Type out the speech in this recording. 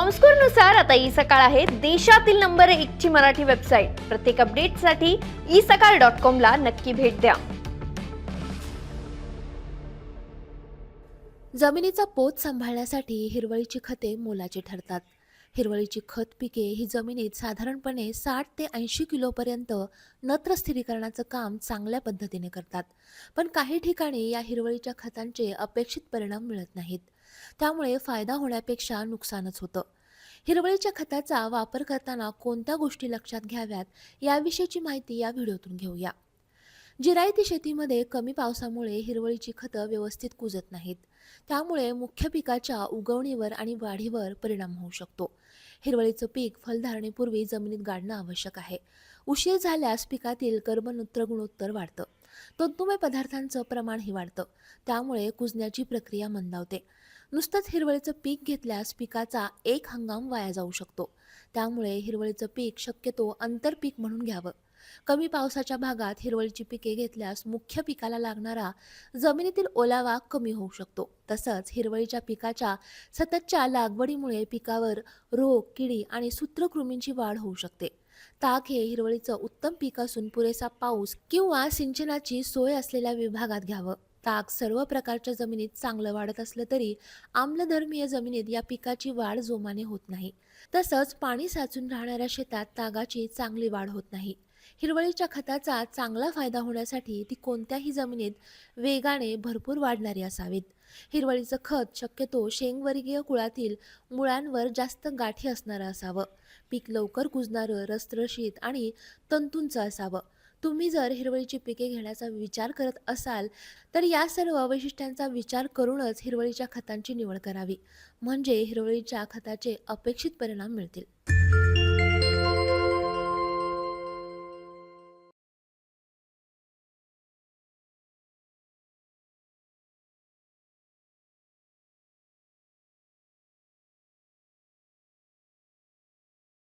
कॉमस्कोरनुसार आता ई सकाळ आहे. देशातील नंबर एक ची मराठी वेबसाईट प्रत्येक अपडेटसाठी ई सकाळ डॉट कॉम ला नक्की भेट द्या. जमिनीचा पोत सांभाळण्यासाठी हिरवळीची खते मोलाची ठरतात. हिरवळीची खत पिके ही जमिनीत साधारणपणे साठ ते ऐंशी किलोपर्यंत नत्र स्थिरीकरणाचं काम चांगल्या पद्धतीने करतात. पण काही ठिकाणी या हिरवळीच्या खतांचे अपेक्षित परिणाम मिळत नाहीत. त्यामुळे फायदा होण्यापेक्षा नुकसानच होतं. हिरवळीच्या खताचा वापर करताना कोणत्या गोष्टी लक्षात घ्याव्यात याविषयीची माहिती या व्हिडिओतून घेऊया. जिरायती शेतीमध्ये कमी पावसामुळे हिरवळीची खतं व्यवस्थित कुजत नाहीत. त्यामुळे मुख्य पिकाच्या उगवणीवर आणि वाढीवर परिणाम होऊ शकतो. हिरवळीचं पीक फलधारणेपूर्वी जमिनीत गाडणं आवश्यक आहे. उशीर झाल्यास पिकातील कर्बनूत्र गुणोत्तर वाढतं. तंतुमय पदार्थांचं प्रमाणही वाढतं. त्यामुळे कुजण्याची प्रक्रिया मंदावते. नुसतंच हिरवळीचं पीक घेतल्यास पिकाचा एक हंगाम वाया जाऊ शकतो. त्यामुळे हिरवळीचं पीक शक्यतो आंतरपीक म्हणून घ्यावं. कमी पावसाच्या भागात हिरवळीची पिके घेतल्यास मुख्य पिकाला लागणारा जमिनीतील ओलावा कमी होऊ शकतो. तसंच हिरवळीच्या पिकाच्या सततच्या लागवडीमुळे पिकावर रोग किडी आणि सूत्रकृमींची वाढ होऊ शकते. ताक हे हिरवळीचं उत्तम पीक असून पुरेसा पाऊस किंवा सिंचनाची सोय असलेल्या विभागात घ्यावं. ताक सर्व प्रकारच्या जमिनीत चांगलं वाढत असलं तरी आम्लधर्मीय जमिनीत या पिकाची वाढ जोमाने होत नाही. तसंच पाणी साचून राहणाऱ्या शेतात तागाची चांगली वाढ होत नाही. हिरवळीच्या खताचा चांगला फायदा होण्यासाठी ती कोणत्याही जमिनीत वेगाने भरपूर वाढणारी असावीत. हिरवळीचं खत शक्यतो शेंगवर्गीय कुळातील मुळांवर जास्त गाठी असणारं असावं. पीक लवकर कुजणारं रसरशीत आणि तंतूंचं असावं. तुम्ही जर हिरवळीची पिके घेण्याचा विचार करत असाल तर या सर्व वैशिष्ट्यांचा विचार करूनच हिरवळीच्या खतांची निवड करावी. म्हणजे हिरवळीच्या खताचे अपेक्षित परिणाम मिळतील.